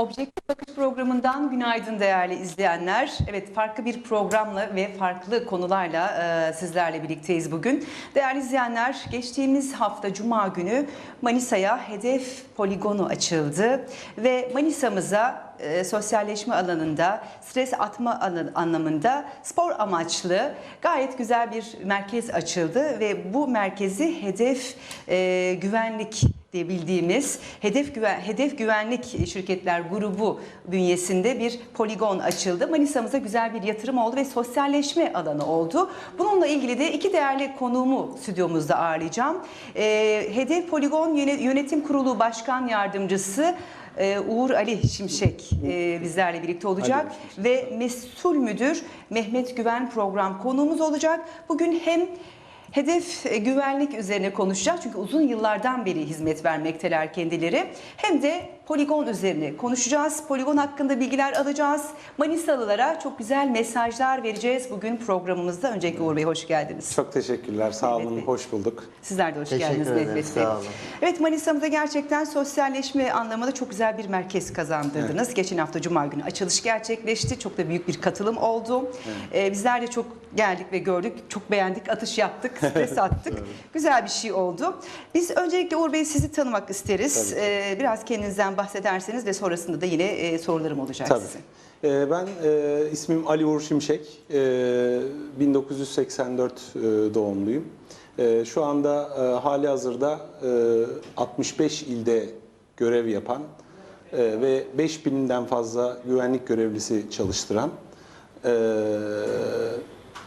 Objektif Bakış programından günaydın değerli izleyenler. Evet farklı bir programla ve farklı konularla e, sizlerle birlikteyiz bugün. Değerli izleyenler geçtiğimiz hafta Cuma günü Manisa'ya hedef poligonu açıldı ve Manisa'mıza e, sosyalleşme alanında, stres atma alan- anlamında spor amaçlı gayet güzel bir merkez açıldı ve bu merkezi hedef e, güvenlik diye bildiğimiz hedef güven hedef güvenlik şirketler grubu bünyesinde bir poligon açıldı. Manisa'mıza güzel bir yatırım oldu ve sosyalleşme alanı oldu. Bununla ilgili de iki değerli konuğumu stüdyomuzda ağırlayacağım. Ee, hedef Poligon Yöne- Yönetim Kurulu Başkan Yardımcısı e, Uğur Ali Şimşek e, bizlerle birlikte olacak ve mesul müdür Mehmet Güven program konuğumuz olacak. Bugün hem Hedef e, güvenlik üzerine konuşacağız çünkü uzun yıllardan beri hizmet vermekteler kendileri. Hem de poligon üzerine konuşacağız. Poligon hakkında bilgiler alacağız. Manisalılara çok güzel mesajlar vereceğiz bugün programımızda. Öncelikle Uğur Bey hoş geldiniz. Çok teşekkürler. Sağ olun. Bey. Hoş bulduk. Sizler de hoş Teşekkür geldiniz ederim, Bey. sağ olun. Evet Manisa'mızda gerçekten sosyalleşme anlamında çok güzel bir merkez kazandırdınız. Geçen hafta Cuma günü açılış gerçekleşti. Çok da büyük bir katılım oldu. Ee, bizler de çok geldik ve gördük. Çok beğendik, atış yaptık, stres attık. Güzel bir şey oldu. Biz öncelikle Uğur Bey sizi tanımak isteriz. Ee, biraz kendinizden bahsederseniz ve sonrasında da yine e, sorularım olacak Tabii. size. Ee, ben e, ismim Ali Uğur Şimşek. Ee, 1984 e, doğumluyum. Ee, şu anda e, hali hazırda e, 65 ilde görev yapan e, ve 5000'den fazla güvenlik görevlisi çalıştıran e,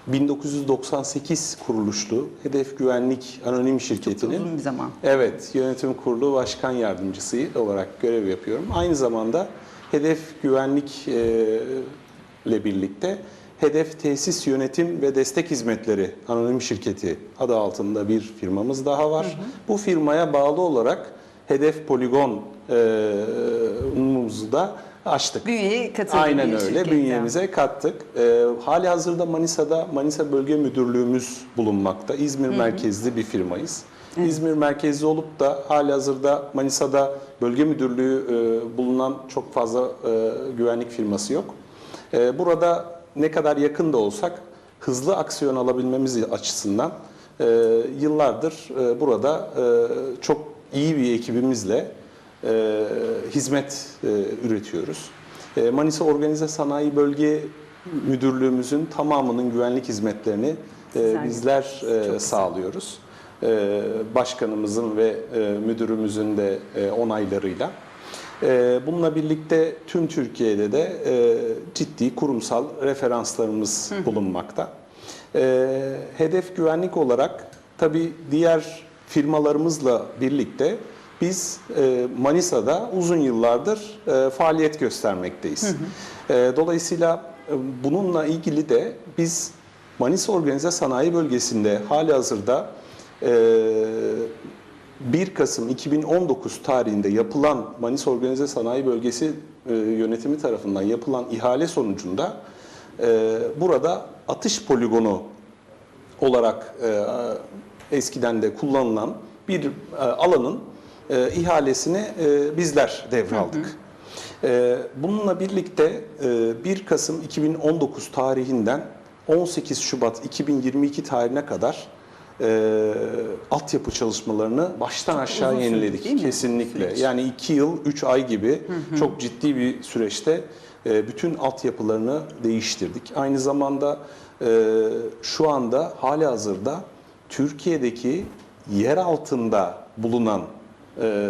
1998 kuruluşlu Hedef Güvenlik Anonim Şirketi'nin Uzun bir zaman. Evet, yönetim kurulu başkan yardımcısı olarak görev yapıyorum. Aynı zamanda Hedef Güvenlik e, ile birlikte Hedef Tesis Yönetim ve Destek Hizmetleri Anonim Şirketi adı altında bir firmamız daha var. Bu firmaya bağlı olarak Hedef Poligon e, umuzu da açtık. Bünyeye katıldı Aynen öyle. şirketten. Bünyemize kattık. Ee, hali hazırda Manisa'da Manisa Bölge Müdürlüğümüz bulunmakta. İzmir merkezli bir firmayız. İzmir merkezli olup da hali hazırda Manisa'da bölge müdürlüğü e, bulunan çok fazla e, güvenlik firması yok. E, burada ne kadar yakın da olsak hızlı aksiyon alabilmemiz açısından e, yıllardır e, burada e, çok iyi bir ekibimizle e, hizmet e, üretiyoruz. E, Manisa Organize Sanayi Bölge Müdürlüğümüzün tamamının güvenlik hizmetlerini e, bizler e, sağlıyoruz. E, başkanımızın ve e, müdürümüzün de e, onaylarıyla. E, bununla birlikte tüm Türkiye'de de e, ciddi kurumsal referanslarımız bulunmakta. E, hedef güvenlik olarak tabii diğer firmalarımızla birlikte biz e, Manisa'da uzun yıllardır e, faaliyet göstermekteyiz. E, dolayısıyla e, bununla ilgili de biz Manisa Organize Sanayi Bölgesi'nde hali hazırda e, 1 Kasım 2019 tarihinde yapılan Manisa Organize Sanayi Bölgesi e, yönetimi tarafından yapılan ihale sonucunda e, burada atış poligonu olarak e, eskiden de kullanılan bir e, alanın e, ihalesini e, bizler devraldık. E, bununla birlikte e, 1 Kasım 2019 tarihinden 18 Şubat 2022 tarihine kadar e, altyapı çalışmalarını baştan aşağı uzun sürdü, yeniledik. mi? Kesinlikle. Süreç. Yani 2 yıl 3 ay gibi çok ciddi bir süreçte e, bütün altyapılarını değiştirdik. Aynı zamanda e, şu anda hali hazırda Türkiye'deki yer altında bulunan e,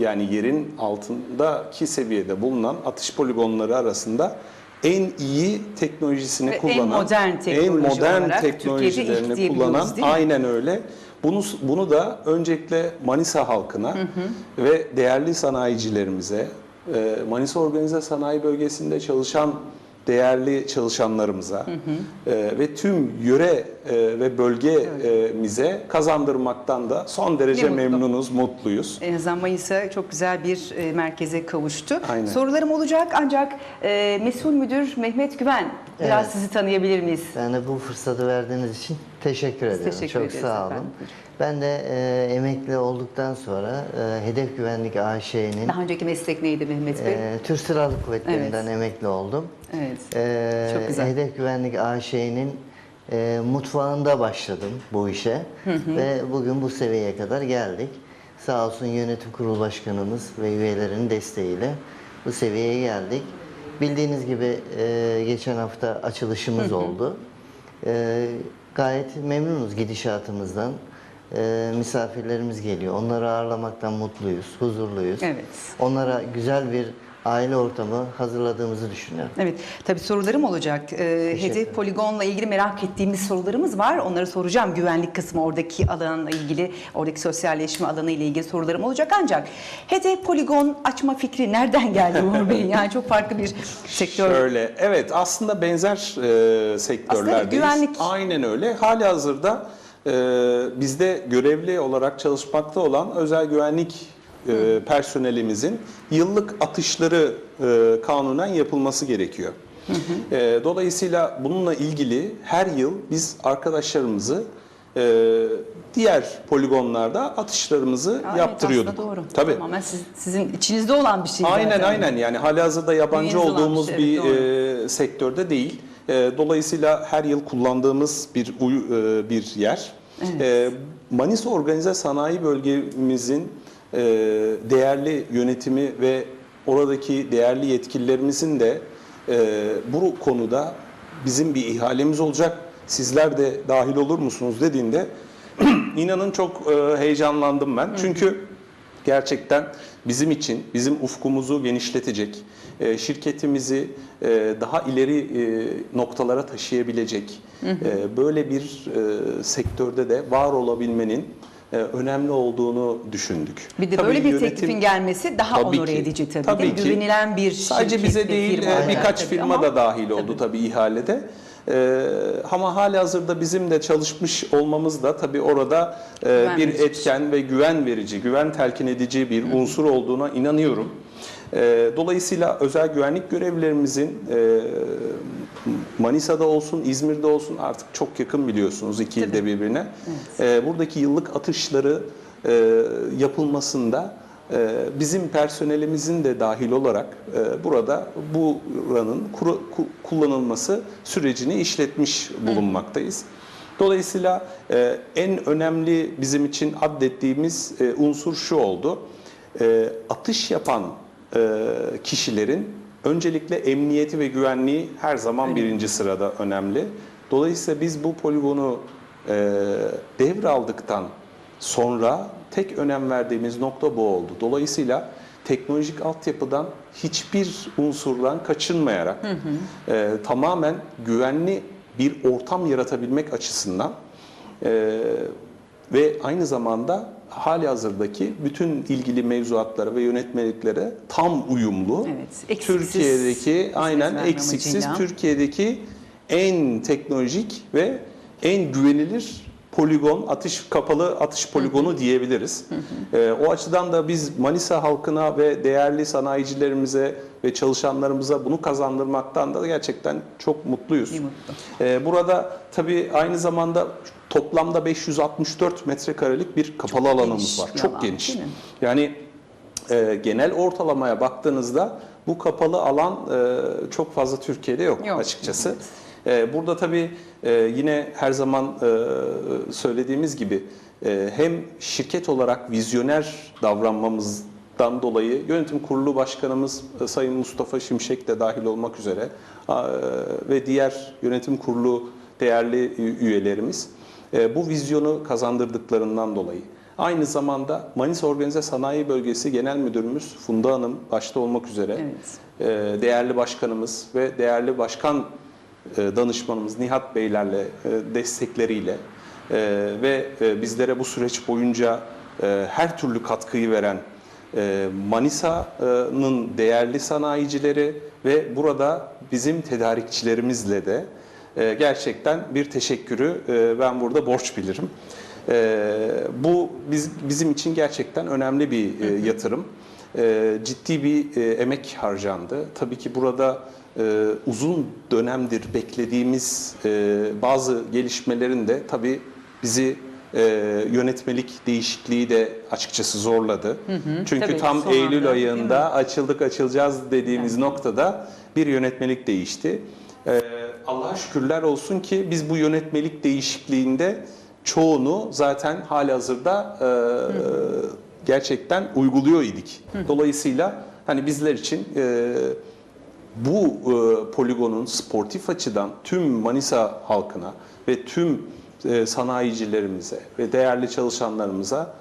yani yerin altındaki seviyede bulunan atış poligonları arasında en iyi teknolojisini Ve en kullanan, modern teknoloji en modern teknolojilerini kullanan, aynen öyle. Bunu bunu da öncelikle Manisa halkına ve değerli sanayicilerimize, e, Manisa Organize Sanayi Bölgesi'nde çalışan değerli çalışanlarımıza e, ve tüm yöre e, ve bölgemize kazandırmaktan da son derece Ne mutlu. memnunuz, mutluyuz. En azından Mayıs'a çok güzel bir e, merkeze kavuştu. Aynen. Sorularım olacak ancak e, mesul müdür Mehmet Güven biraz Evet. sizi tanıyabilir miyiz? Yani bu fırsatı verdiğiniz için Teşekkür ederim. teşekkür Çok ederiz sağ olun. efendim. Ben de e, emekli olduktan sonra e, Hedef Güvenlik AŞ'nin Daha önceki meslek neydi Mehmet Bey? e, Türk Silahlı Kuvvetleri'nden emekli oldum. evet. E, Çok güzel. Hedef Güvenlik AŞ'nin e, mutfağında başladım bu işe ve bugün bu seviyeye kadar geldik. Sağ olsun yönetim kurulu başkanımız ve üyelerinin desteğiyle bu seviyeye geldik. Bildiğiniz gibi e, geçen hafta açılışımız oldu. E, gayet memnunuz gidişatımızdan. E, misafirlerimiz geliyor. Onları ağırlamaktan mutluyuz, huzurluyuz. Evet. Onlara güzel bir aile ortamı hazırladığımızı düşünüyorum. Evet, tabii sorularım olacak. Ee, hedef poligonla ilgili merak ettiğimiz sorularımız var. Onları soracağım. Güvenlik kısmı, oradaki alanla ilgili, oradaki sosyalleşme alanı ile ilgili sorularım olacak. Ancak hedef poligon açma fikri nereden geldi Uğur Bey? Yani çok farklı bir sektör. Şöyle, evet aslında benzer e, sektörlerdeyiz. Aslında güvenlik. Aynen öyle. Hali hazırda e, bizde görevli olarak çalışmakta olan özel güvenlik e, personelimizin yıllık atışları e, kanunen yapılması gerekiyor. E, dolayısıyla bununla ilgili her yıl biz arkadaşlarımızı e, diğer poligonlarda atışlarımızı Aa, yaptırıyorduk. Evet, doğru. Tabii. Tamamen siz- sizin içinizde olan bir şey Aynen zaten. aynen yani halihazırda yabancı olan olduğumuz bir bir, şey, evet, e, sektörde değil. E, dolayısıyla her yıl kullandığımız bir e, bir yer. E, Manisa Organize Sanayi Bölgemizin e, değerli yönetimi ve oradaki değerli yetkililerimizin de e, bu konuda bizim bir ihalemiz olacak. Sizler de dahil olur musunuz dediğinde inanın çok e, heyecanlandım ben. Çünkü gerçekten bizim için, bizim ufkumuzu genişletecek, e, şirketimizi e, daha ileri e, noktalara taşıyabilecek e, böyle bir e, sektörde de var olabilmenin önemli olduğunu düşündük. Bir de Tabii böyle bir yönetim- teklifin gelmesi daha Tabii onore ki. edici tabii. Tabii ki. Güvenilen bir Sadece şirket bize değil firma e, birkaç tabii firma ama- da dahil oldu tabii ihalede. Ee, ama hali hazırda bizim de çalışmış olmamız da tabii orada e, Güven bir verici. etken ve güven verici, güven telkin edici bir unsur olduğuna inanıyorum. Ee, dolayısıyla özel güvenlik görevlilerimizin e, Manisa'da olsun, İzmir'de olsun artık çok yakın biliyorsunuz iki ilde birbirine. Ee, buradaki yıllık atışları e, yapılmasında e, bizim personelimizin de dahil olarak e, burada buranın kuru- ku- kullanılması sürecini işletmiş bulunmaktayız. Dolayısıyla e, en önemli bizim için addettiğimiz e, unsur şu oldu. E, atış yapan e, kişilerin öncelikle emniyeti ve güvenliği her zaman birinci sırada önemli. Dolayısıyla biz bu poligonu e, devraldıktan sonra tek önem verdiğimiz nokta bu oldu. Dolayısıyla teknolojik altyapıdan hiçbir unsurdan kaçınmayarak e, tamamen güvenli bir ortam yaratabilmek açısından e, ve aynı zamanda hali hazırdaki bütün ilgili mevzuatlara ve yönetmeliklere tam uyumlu. Evet, eksiksiz Türkiye'deki aynen eksiksiz amacıyla. Türkiye'deki en teknolojik ve en güvenilir poligon, atış kapalı atış poligonu diyebiliriz. Ee, o açıdan da biz Manisa halkına ve değerli sanayicilerimize ve çalışanlarımıza bunu kazandırmaktan da gerçekten çok mutluyuz. Mutlu. Ee, burada tabii aynı zamanda toplamda 564 metrekarelik bir kapalı alanımız geniş var. Çok alan, geniş. Yani e, genel ortalamaya baktığınızda bu kapalı alan e, çok fazla Türkiye'de yok, Yok, açıkçası. E, burada tabii e, yine her zaman e, söylediğimiz gibi e, hem şirket olarak vizyoner davranmamızdan dolayı yönetim kurulu başkanımız Sayın Mustafa Şimşek de dahil olmak üzere ve diğer yönetim kurulu değerli üyelerimiz bu vizyonu kazandırdıklarından dolayı Aynı zamanda Manisa Organize Sanayi Bölgesi Genel Müdürümüz Funda Hanım başta olmak üzere Evet. değerli başkanımız ve değerli başkan danışmanımız Nihat Beylerle e, destekleriyle e, ve e, bizlere bu süreç boyunca e, her türlü katkıyı veren e, Manisa'nın değerli sanayicileri ve burada bizim tedarikçilerimizle de e, gerçekten bir teşekkürü e, ben burada borç bilirim. E, bu biz, bizim için gerçekten önemli bir e, yatırım. E, ciddi bir e, emek harcandı. Tabii ki burada e, uzun dönemdir beklediğimiz e, bazı gelişmelerin de tabii bizi e, yönetmelik değişikliği de açıkçası zorladı. Çünkü tabii, tam Eylül anda, ayında açıldık açılacağız dediğimiz noktada bir yönetmelik değişti. Ee, Allah'a şükürler olsun ki biz bu yönetmelik değişikliğinde çoğunu zaten halihazırda e, gerçekten uyguluyor idik. Dolayısıyla hani bizler için e, bu e, poligonun sportif açıdan tüm Manisa halkına ve tüm e, sanayicilerimize ve değerli çalışanlarımıza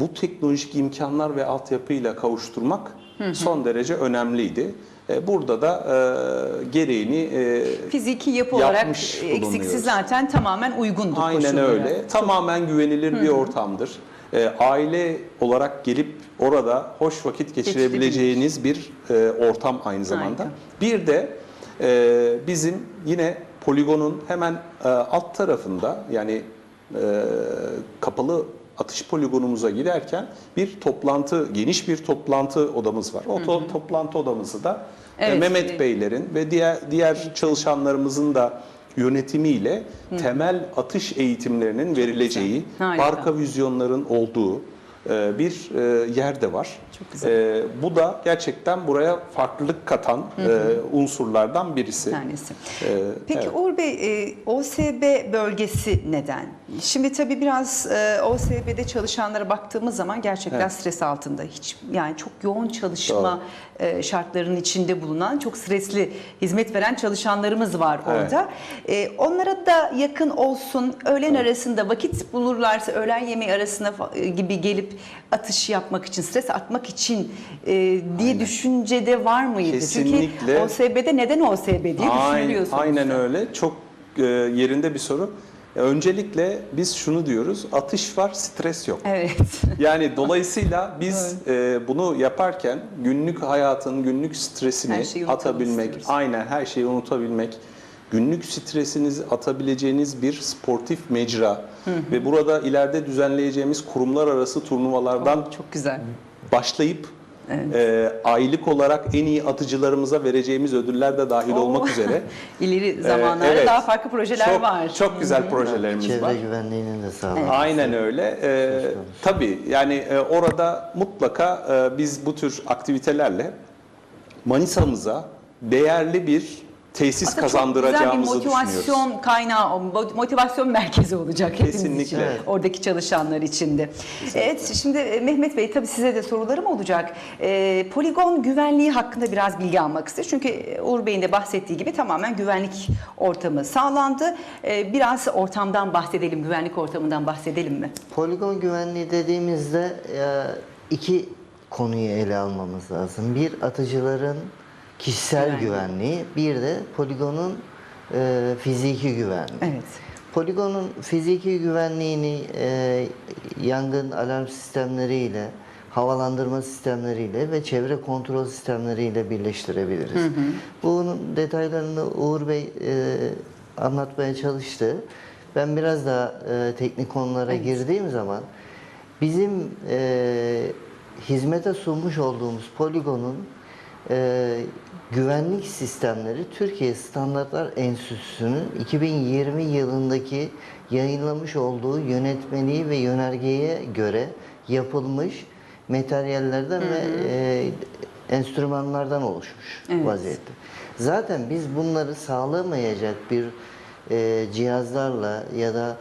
bu teknolojik imkanlar ve altyapıyla kavuşturmak son derece önemliydi. E, burada da e, gereğini e, Fiziki yapı olarak eksiksiz zaten tamamen uygundur Aynen öyle. Tamamen güvenilir bir ortamdır. E, aile olarak gelip orada hoş vakit geçirebileceğiniz bir e, ortam aynı zamanda. Harika. Bir de e, bizim yine poligonun hemen e, alt tarafında yani e, kapalı atış poligonumuza giderken bir toplantı, geniş bir toplantı odamız var. O to- toplantı odamızı da e, Evet, Mehmet e, Beylerin ve diğer diğer çalışanlarımızın da yönetimiyle temel atış eğitimlerinin verileceği, marka vizyonların olduğu e, bir e, yer de var. Çok güzel. E, Bu da gerçekten buraya farklılık katan e, unsurlardan birisi. Bir tanesi. Peki evet. Uğur Bey, OSB bölgesi neden? Şimdi tabii biraz e, OSB'de çalışanlara baktığımız zaman gerçekten Evet. stres altında. Hiç yani çok yoğun çalışma e, şartlarının içinde bulunan, çok stresli hizmet veren çalışanlarımız var Evet. orada. E, onlara da yakın olsun, öğlen arasında vakit bulurlarsa öğlen yemeği arasında fa- e, gibi gelip atış yapmak için, stres atmak için e, diye düşüncede var mıydı? Kesinlikle. Çünkü OSB'de neden OSB diye Aynen, düşünülüyor sonuçta. aynen öyle. Çok e, yerinde bir soru. Öncelikle biz şunu diyoruz, atış var, stres yok. Evet. Yani dolayısıyla biz e, bunu yaparken günlük hayatın günlük stresini atabilmek, istiyoruz. aynen her şeyi unutabilmek, günlük stresinizi atabileceğiniz bir sportif mecra ve burada ileride düzenleyeceğimiz kurumlar arası turnuvalardan Çok güzel. başlayıp e, aylık olarak en iyi atıcılarımıza vereceğimiz ödüller de dahil Oo. olmak üzere. İleri e, zamanlarda evet, daha farklı projeler çok, var. Çok güzel projelerimiz Çevre var. güvenliğinin de sağlanması. Aynen öyle. Ee, tabii yani e, orada mutlaka e, biz bu tür aktivitelerle Manisa'mıza değerli bir tesis Aslında çok güzel bir kazandıracağımızı düşünüyoruz. motivasyon kaynağı, motivasyon merkezi olacak hepimiz Kesinlikle. için. Evet. Oradaki çalışanlar için de. Evet, şimdi e, Mehmet Bey tabii size de sorularım olacak. E, poligon güvenliği hakkında biraz bilgi almak istedim. Çünkü e, Uğur Bey'in de bahsettiği gibi tamamen güvenlik ortamı sağlandı. E, biraz ortamdan bahsedelim, güvenlik ortamından bahsedelim mi? Poligon güvenliği dediğimizde e, iki konuyu ele almamız lazım. Bir atıcıların kişisel Güvenliği. güvenliği, bir de poligonun e, fiziki güvenliği. Evet. Poligonun fiziki güvenliğini e, yangın alarm sistemleriyle, havalandırma sistemleriyle ve çevre kontrol sistemleriyle birleştirebiliriz. Bunun detaylarını Uğur Bey e, anlatmaya çalıştı. Ben biraz daha e, teknik konulara girdiğim zaman bizim e, hizmete sunmuş olduğumuz poligonun e, güvenlik sistemleri Türkiye Standartlar Enstitüsü'nün 2020 yılındaki yayınlamış olduğu yönetmeliği ve yönergeye göre yapılmış materyallerden ve e, enstrümanlardan oluşmuş Evet. vaziyette. Zaten biz bunları sağlamayacak bir e, cihazlarla ya da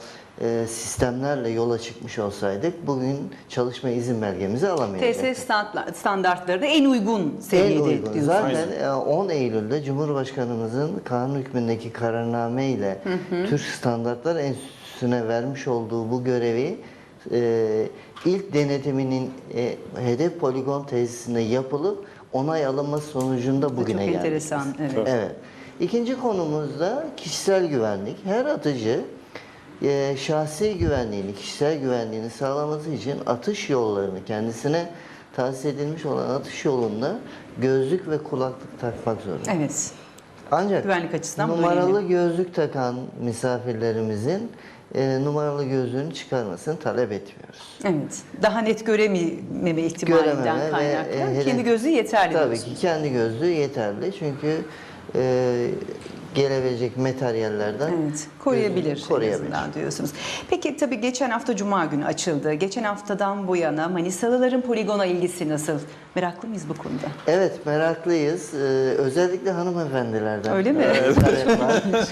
sistemlerle yola çıkmış olsaydık bugün çalışma izin belgemizi alamayacaktık. TSS standart- standartları da en uygun En seviyede uygun. diyorsunuz. Zaten e, 10 Eylül'de Cumhurbaşkanımızın kanun hükmündeki kararname ile Türk Standartlar Enstitüsü'ne vermiş olduğu bu görevi e, ilk denetiminin e, hedef poligon tesisinde yapılıp onay alınması sonucunda bugüne Çok geldik. enteresan. Evet. Evet. İkinci konumuz da kişisel güvenlik. Her atıcı e, şahsi güvenliğini, kişisel güvenliğini sağlaması için atış yollarını kendisine tahsis edilmiş olan atış yolunda gözlük ve kulaklık takmak zorunda. Evet. Ancak Güvenlik açısından numaralı gözlük takan misafirlerimizin e, numaralı gözlüğünü çıkarmasını talep etmiyoruz. Evet. Daha net görememe ihtimalinden Görememe ve, kaynaklı. e, hele- Kendi gözü yeterli Tabii diyorsunuz. ki kendi gözlüğü yeterli çünkü e, gelebilecek materyallerden Evet, koruyabilir, gözünü koruyabilir. diyorsunuz. Peki tabii geçen hafta Cuma günü açıldı. Geçen haftadan bu yana Manisalıların poligona ilgisi nasıl? Meraklı mıyız bu konuda? Evet meraklıyız. Ee, özellikle hanımefendilerden. Öyle mi? e, var.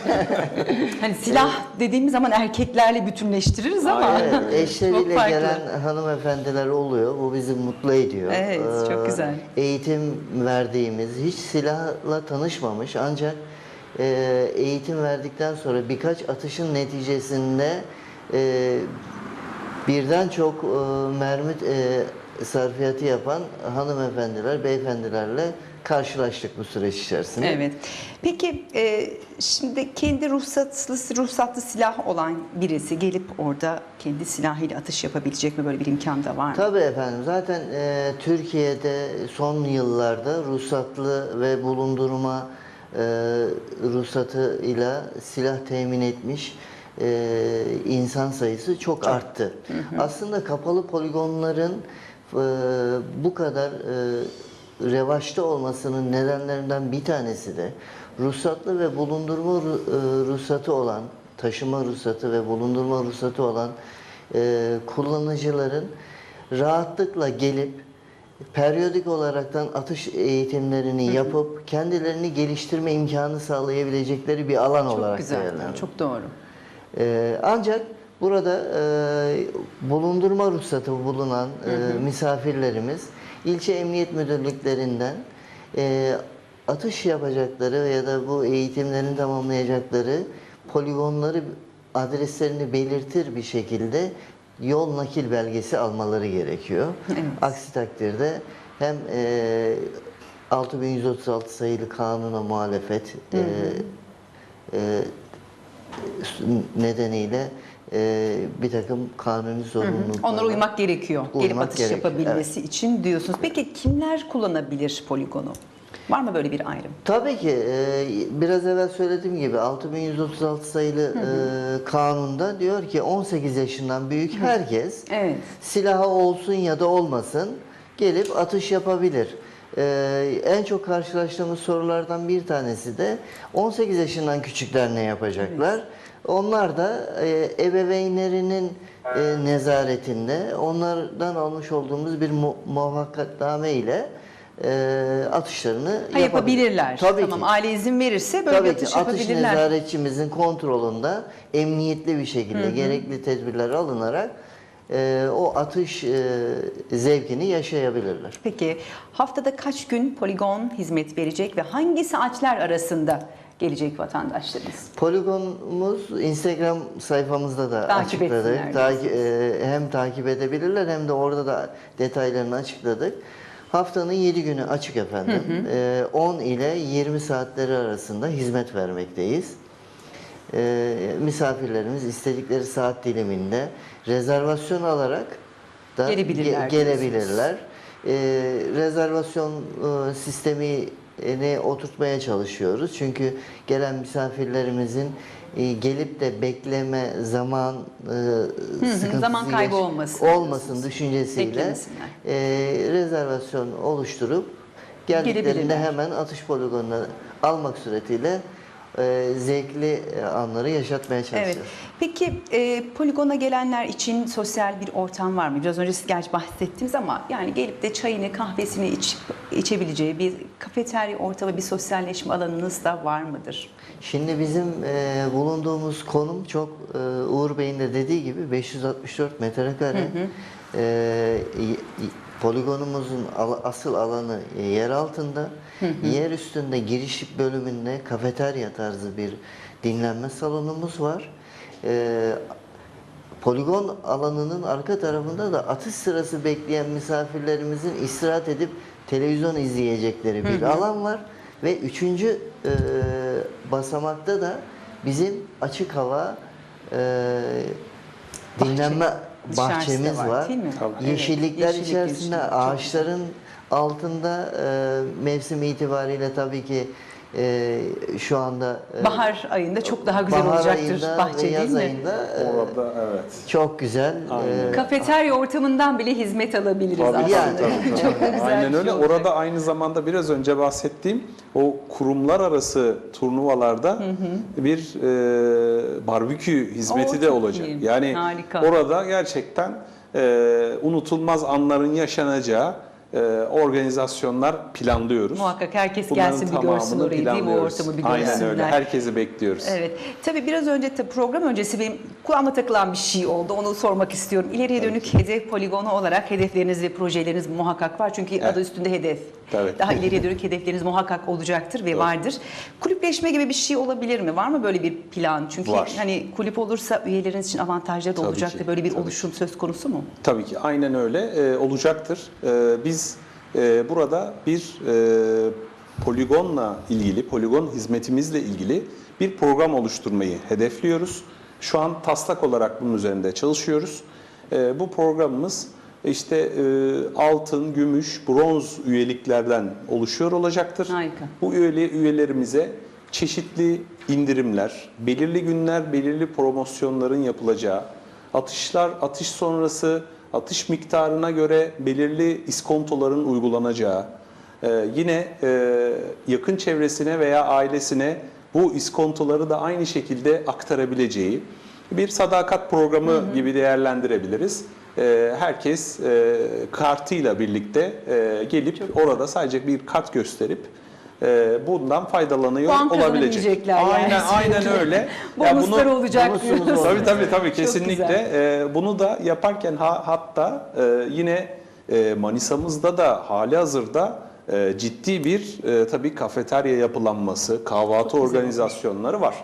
Hani silah dediğimiz zaman erkeklerle bütünleştiririz ama evet, çok eşleriyle gelen hanımefendiler oluyor. Bu bizi mutlu ediyor. Evet, çok Ee, güzel. Eğitim verdiğimiz, hiç silahla tanışmamış ancak e, eğitim verdikten sonra birkaç atışın neticesinde e, birden çok e, mermi e, sarfiyatı yapan hanımefendiler, beyefendilerle karşılaştık bu süreç içerisinde. Evet. Peki e, şimdi kendi ruhsatlı ruhsatlı silah olan birisi gelip orada kendi silahıyla atış yapabilecek mi? Böyle bir imkan da var mı? Tabii efendim. Zaten e, Türkiye'de son yıllarda ruhsatlı ve bulundurma e, ruhsatı ile silah temin etmiş e, insan sayısı çok, arttı. Aslında kapalı poligonların e, bu kadar e, revaçta olmasının nedenlerinden bir tanesi de ruhsatlı ve bulundurma e, ruhsatı olan, taşıma ruhsatı ve bulundurma ruhsatı olan e, kullanıcıların rahatlıkla gelip periyodik olaraktan atış eğitimlerini yapıp kendilerini geliştirme imkanı sağlayabilecekleri bir alan Çok olarak güzel. Çok doğru. Ee, ancak burada e, bulundurma ruhsatı bulunan e, misafirlerimiz ilçe emniyet müdürlüklerinden e, atış yapacakları ya da bu eğitimlerini tamamlayacakları poligonları adreslerini belirtir bir şekilde yol nakil belgesi almaları gerekiyor. Evet. Aksi takdirde hem e, 6136 sayılı kanuna muhalefet e, e, nedeniyle e, bir takım kanuni zorunluluklar Onlara uymak gerekiyor. Gelip Uymak atış gerekiyor, yapabilmesi için diyorsunuz. Peki kimler kullanabilir poligonu? Var mı böyle bir ayrım? Tabii ki e, biraz evvel söylediğim gibi 6136 sayılı e, kanunda diyor ki 18 yaşından büyük herkes Evet. silahı olsun ya da olmasın gelip atış yapabilir. E, en çok karşılaştığımız sorulardan bir tanesi de 18 yaşından küçükler ne yapacaklar? Onlar da e, ebeveynlerinin e, nezaretinde onlardan almış olduğumuz bir mu- muvaffakatname ile atışlarını Ha, yapabilir. yapabilirler. Tabii tamam. ki. Aile izin verirse böyle Tabii bir ki atış atış yapabilirler. nezaretçimizin kontrolünde emniyetli bir şekilde gerekli tedbirler alınarak e, o atış e, zevkini yaşayabilirler. Peki haftada kaç gün poligon hizmet verecek ve hangi saatler arasında gelecek vatandaşlarımız? Poligonumuz Instagram sayfamızda da Takip açıkladık. etsinler Taki- e, hem takip edebilirler hem de orada da detaylarını açıkladık. Haftanın 7 günü açık efendim. E, 10 ile 20 saatleri arasında hizmet vermekteyiz. E, misafirlerimiz istedikleri saat diliminde rezervasyon alarak da Gelebilirler ge- gelebilirler. E, rezervasyon e, sistemini oturtmaya çalışıyoruz. Çünkü gelen misafirlerimizin e, gelip de bekleme zaman e, sıkıntısı zaman kaybı olmasın olmasın düşüncesiyle e, rezervasyon oluşturup geldiklerinde hemen atış poligonuna almak suretiyle e, zevkli e, anları yaşatmaya çalışıyoruz. Evet. Peki e, poligona gelenler için sosyal bir ortam var mı? Biraz önce siz gerçi bahsettiniz ama yani gelip de çayını, kahvesini içip içebileceği bir kafeterya ortamı, bir sosyalleşme alanınız da var mıdır? Şimdi bizim e, bulunduğumuz konum çok e, Uğur Bey'in de dediği gibi 564 metrekare. E, y- y- poligonumuzun al- asıl alanı yer altında. Yer üstünde giriş bölümünde kafeterya tarzı bir dinlenme salonumuz var. E, Poligon alanının arka tarafında da atış sırası bekleyen misafirlerimizin istirahat edip televizyon izleyecekleri bir alan var. Ve üçüncü e, basamakta da bizim açık hava e, dinlenme dışarısı bahçemiz var, var. değil mi? Tabii. Yeşillikler Evet, yeşillik, içerisinde yeşillik, ağaçların Altında e, mevsim itibariyle tabii ki e, şu anda e, Bahar ayında çok daha güzel bahar olacaktır ayında bahçe ve değil yaz mi? ayında e, Orada evet. çok güzel. Aynen. e, Kafeterya ortamından bile hizmet alabiliriz Tabii, aslında. yani, tabii, çok da güzel Aynen bir öyle. şey olacak. Orada aynı zamanda biraz önce bahsettiğim o kurumlar arası turnuvalarda bir e, barbekü hizmeti Oo, de çok olacak. iyi. Yani Harika. orada gerçekten e, unutulmaz anların yaşanacağı e, organizasyonlar planlıyoruz. Muhakkak herkes Bunların gelsin bir görsün orayı değil mi? O ortamı bir Aynen öyle. görsünler. Herkesi bekliyoruz. Evet. Tabii biraz önce program öncesi benim kulağıma takılan bir şey oldu. Onu sormak istiyorum. İleriye dönük hedef poligonu olarak hedefleriniz ve projeleriniz muhakkak var. Çünkü adı üstünde hedef. Tabii. Daha ileriye dönük hedefleriniz muhakkak olacaktır ve vardır. Kulüpleşme gibi bir şey olabilir mi? Var mı böyle bir plan? Çünkü Var. hani kulüp olursa üyeleriniz için avantajları da Tabii olacak ki, da böyle bir tabii oluşum söz konusu mu? Tabii ki aynen öyle e, olacaktır. E, biz e, burada bir e, poligonla ilgili, poligon hizmetimizle ilgili bir program oluşturmayı hedefliyoruz. Şu an taslak olarak bunun üzerinde çalışıyoruz. E, bu programımız işte e, altın, gümüş, bronz üyeliklerden oluşuyor olacaktır. Harika. Bu üyeli, üyelerimize çeşitli indirimler, belirli günler belirli promosyonların yapılacağı, atışlar, atış sonrası atış miktarına göre belirli iskontoların uygulanacağı, e, yine e, yakın çevresine veya ailesine bu iskontoları da aynı şekilde aktarabileceği bir sadakat programı gibi değerlendirebiliriz. E, herkes e, kartıyla birlikte e, gelip orada sadece bir kart gösterip e, bundan faydalanıyor Puan olabilecek. yani Aynen öyle. Bonuslar bunu- olacak diyoruz. Tabii tabii tabii kesinlikle. Ee, bunu da yaparken ha- hatta e, yine e, Manisa'mızda da hali hazırda e, ciddi bir e, tabii kafeterya yapılanması, kahvaltı organizasyonları var.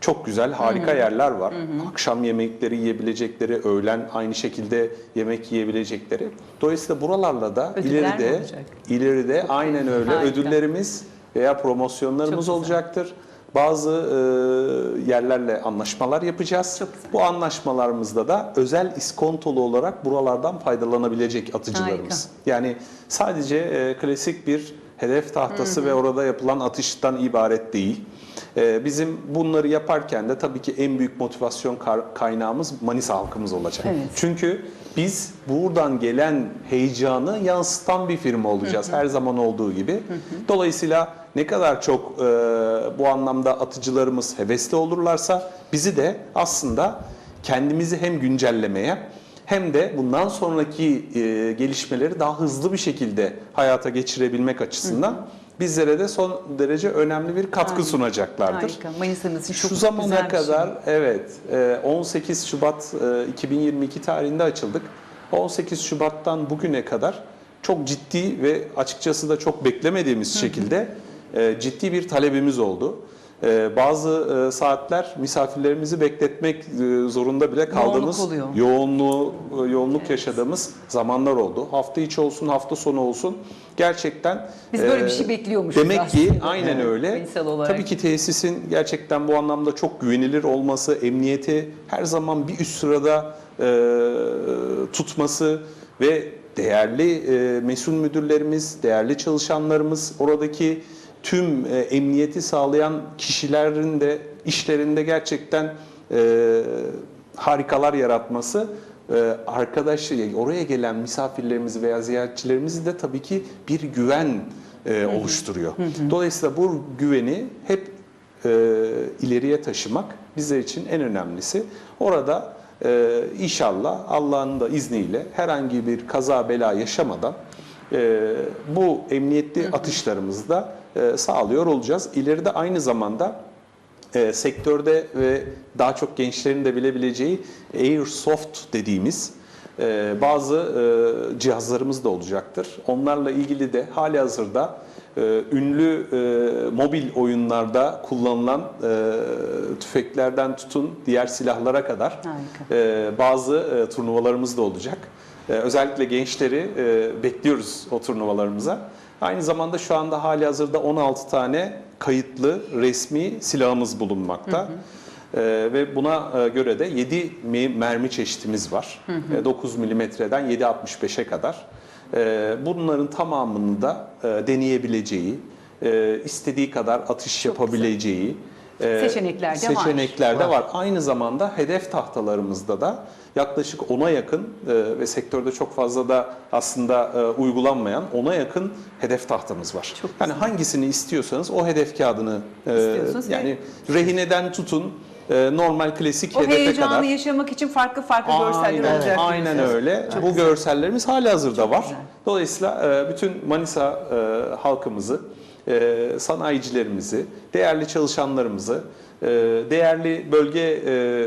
Çok güzel, harika yerler var. Akşam yemekleri yiyebilecekleri, öğlen aynı şekilde yemek yiyebilecekleri. Dolayısıyla buralarla da Ödüller ileride ileride aynen öyle Harika. ödüllerimiz veya promosyonlarımız Çok olacaktır. Bazı e, yerlerle anlaşmalar yapacağız. Çok. Bu anlaşmalarımızda da özel iskontolu olarak buralardan faydalanabilecek atıcılarımız. Yani sadece e, klasik bir hedef tahtası ve orada yapılan atıştan ibaret değil. E, bizim bunları yaparken de tabii ki en büyük motivasyon kaynağımız Manisa halkımız olacak. Evet. Çünkü biz buradan gelen heyecanı yansıtan bir firma olacağız her zaman olduğu gibi. Dolayısıyla ne kadar çok e, bu anlamda atıcılarımız hevesli olurlarsa bizi de aslında kendimizi hem güncellemeye hem de bundan sonraki e, gelişmeleri daha hızlı bir şekilde hayata geçirebilmek açısından bizlere de son derece önemli bir katkı Aynen. sunacaklardır. Harika. Manisa'nız için çok Şu zamana şey. kadar evet e, 18 Şubat e, 2022 tarihinde açıldık. 18 Şubat'tan bugüne kadar çok ciddi ve açıkçası da çok beklemediğimiz şekilde e, ciddi bir talebimiz oldu. E, Bazı e, saatler misafirlerimizi bekletmek e, zorunda bile kaldığımız oluyor. yoğunluğu e, yoğunluk yaşadığımız zamanlar oldu. Hafta içi olsun, hafta sonu olsun. Gerçekten Biz böyle bir e, şey bekliyormuşuz Demek ki aslında. aynen Evet, öyle. Tabii ki tesisin gerçekten bu anlamda çok güvenilir olması, emniyeti her zaman bir üst sırada e, tutması ve değerli e, mesul müdürlerimiz, değerli çalışanlarımız, oradaki tüm e, emniyeti sağlayan kişilerin de işlerinde gerçekten e, harikalar yaratması e, arkadaş oraya gelen misafirlerimizi veya ziyaretçilerimizi de tabii ki bir güven e, oluşturuyor. Dolayısıyla bu güveni hep e, ileriye taşımak bizler için en önemlisi. Orada e, inşallah Allah'ın da izniyle herhangi bir kaza bela yaşamadan e, bu emniyetli atışlarımızı da e, sağlıyor olacağız. İleride aynı zamanda e, sektörde ve daha çok gençlerin de bilebileceği airsoft dediğimiz e, bazı e, cihazlarımız da olacaktır. Onlarla ilgili de hali hazırda e, ünlü e, mobil oyunlarda kullanılan e, tüfeklerden tutun diğer silahlara kadar e, bazı e, turnuvalarımız da olacak. E, özellikle gençleri e, bekliyoruz o turnuvalarımıza. Aynı zamanda şu anda hali hazırda 16 tane kayıtlı resmi silahımız bulunmakta. E, ve buna e, göre de 7 me- mermi çeşitimiz var. E, 9 milimetreden 7.65'e kadar. E, bunların tamamını da e, deneyebileceği, e, istediği kadar atış yapabileceği e, Seçenekler de var. seçenekler de Var. var. Aynı zamanda hedef tahtalarımızda da yaklaşık 10'a yakın e, ve sektörde çok fazla da aslında e, uygulanmayan 10'a yakın hedef tahtamız var. Çok yani hangisini istiyorsanız o hedef kağıdını e, İstiyorsunuz ve- yani rehineden tutun normal klasik O hedefe heyecanı kadar. yaşamak için farklı farklı görseller Aynen, olacak. aynen öyle. Bu görsellerimiz hali hazırda var. güzel. Dolayısıyla bütün Manisa halkımızı, e, sanayicilerimizi, değerli çalışanlarımızı, e, değerli bölge e,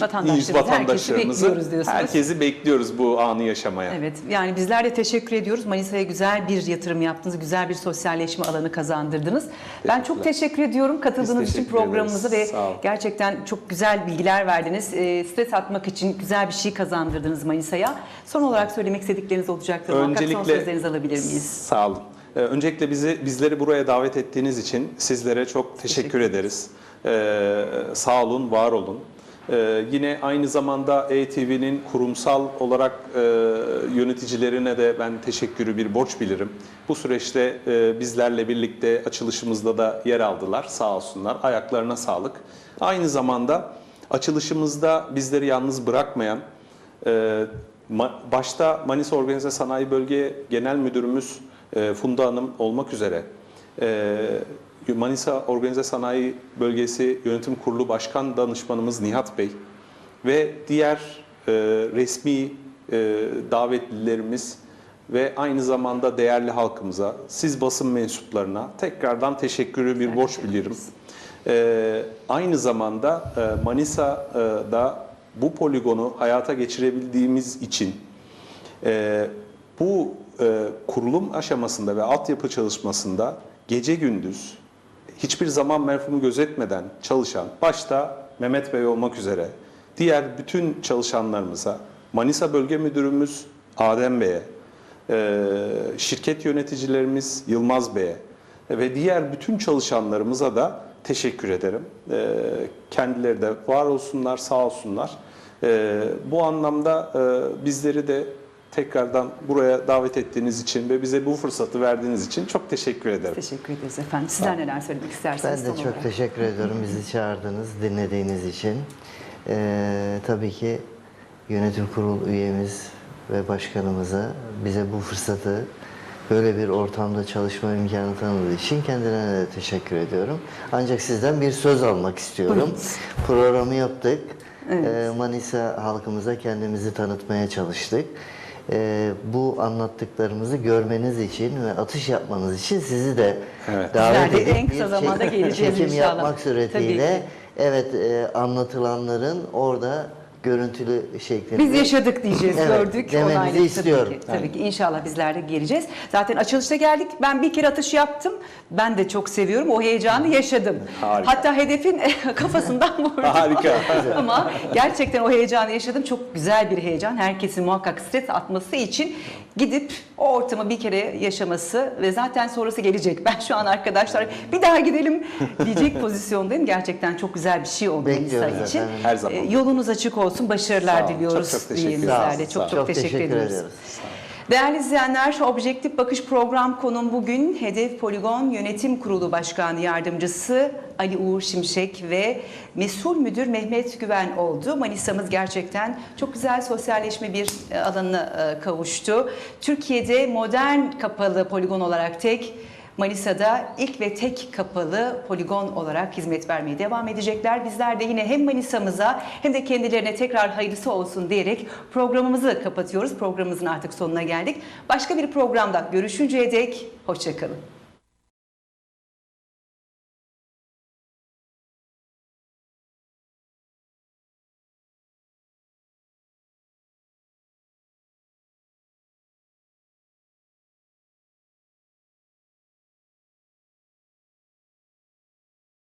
Vatandaşlarımızı, vatandaşlarımızı, herkesi bekliyoruz herkesi bekliyoruz bu anı yaşamaya. Evet yani bizler de teşekkür ediyoruz. Manisa'ya güzel bir yatırım yaptınız. Güzel bir sosyalleşme alanı kazandırdınız. Ben çok teşekkür ediyorum katıldığınız Biz için teşekkür programımıza ve ederiz. Sağ olun. gerçekten çok güzel bilgiler verdiniz. E, stres atmak için güzel bir şey kazandırdınız Manisa'ya. Son olarak söylemek istedikleriniz olacaktır. Muhakkak son sözlerinizi alabilir miyiz? Sağ olun. Ee, Öncelikle bizi bizleri buraya davet ettiğiniz için sizlere çok teşekkür, Teşekkür ederiz. Ee, sağ olun, var olun. Ee, yine aynı zamanda ETV'nin kurumsal olarak e, yöneticilerine de ben teşekkürü bir borç bilirim. Bu süreçte e, bizlerle birlikte açılışımızda da yer aldılar. Sağ olsunlar. Ayaklarına sağlık. Aynı zamanda açılışımızda bizleri yalnız bırakmayan ee, ma- başta Manisa Organize Sanayi Bölge Genel Müdürümüz e, Funda Hanım olmak üzere e, Manisa Organize Sanayi Bölgesi Yönetim Kurulu Başkan Danışmanımız Nihat Bey ve diğer e, resmi e, davetlilerimiz ve aynı zamanda değerli halkımıza, siz basın mensuplarına tekrardan teşekkürü bir borç bilirim. Ee, aynı zamanda e, Manisa'da bu poligonu hayata geçirebildiğimiz için e, bu e, kurulum aşamasında ve altyapı çalışmasında gece gündüz hiçbir zaman menfumu gözetmeden çalışan başta Mehmet Bey olmak üzere diğer bütün çalışanlarımıza Manisa Bölge Müdürümüz Adem Bey'e e, şirket yöneticilerimiz Yılmaz Bey'e ve diğer bütün çalışanlarımıza da teşekkür ederim. E, kendileri de var olsunlar, sağ olsunlar. E, bu anlamda bizleri de tekrardan buraya davet ettiğiniz için ve bize bu fırsatı verdiğiniz için çok teşekkür ederim. Teşekkür ederiz efendim. Sizler neler söylemek istersiniz? Ben de çok olarak? teşekkür ediyorum bizi çağırdınız, dinlediğiniz için. Ee, tabii ki yönetim kurul üyemiz ve başkanımıza bize bu fırsatı böyle bir ortamda çalışma imkanı tanıdığı için kendilerine de teşekkür ediyorum. Ancak sizden bir söz almak istiyorum. Programı yaptık. Ee, Manisa halkımıza kendimizi tanıtmaya çalıştık. Ee, bu anlattıklarımızı görmeniz için ve atış yapmanız için sizi de Evet. davet de edip en kısa bir zamanda çek- geleceğiz çekim inşallah. yapmak suretiyle evet e, anlatılanların orada görüntülü şeklinde Biz yaşadık diyeceğiz, Evet, gördük, demenizi onayladık istiyorum. tabii ki. Tabii ki inşallah bizler de geleceğiz. Zaten açılışta geldik. Ben bir kere atış yaptım. Ben de çok seviyorum. O heyecanı yaşadım. Harika. Hatta hedefin kafasından vurdum. Harika. Ama gerçekten o heyecanı yaşadım. Çok güzel bir heyecan. Herkesin muhakkak stres atması için gidip o ortamı bir kere yaşaması ve zaten sonrası gelecek. Ben şu an arkadaşlar bir daha gidelim diyecek pozisyondayım. Gerçekten çok güzel bir şey oldu Bekliyoruz Manisa için. efendim. Her zaman. Ee, Yolunuz açık olsun. Başarılar Sağ olun. diliyoruz. Çok çok teşekkür ederim. Çok çok, teşekkür, ediyoruz. Değerli izleyenler, Objektif Bakış program konum bugün Hedef Poligon Yönetim Kurulu Başkanı Yardımcısı Ali Uğur Şimşek ve Mesul Müdür Mehmet Güven oldu. Manisa'mız gerçekten çok güzel sosyalleşme bir e, alanına e, kavuştu. Türkiye'de modern kapalı poligon olarak tek, Manisa'da ilk ve tek kapalı poligon olarak hizmet vermeye devam edecekler. Bizler de yine hem Manisa'mıza hem de kendilerine tekrar hayırlısı olsun diyerek programımızı kapatıyoruz. Programımızın artık sonuna geldik. Başka bir programda görüşünceye dek hoşçakalın.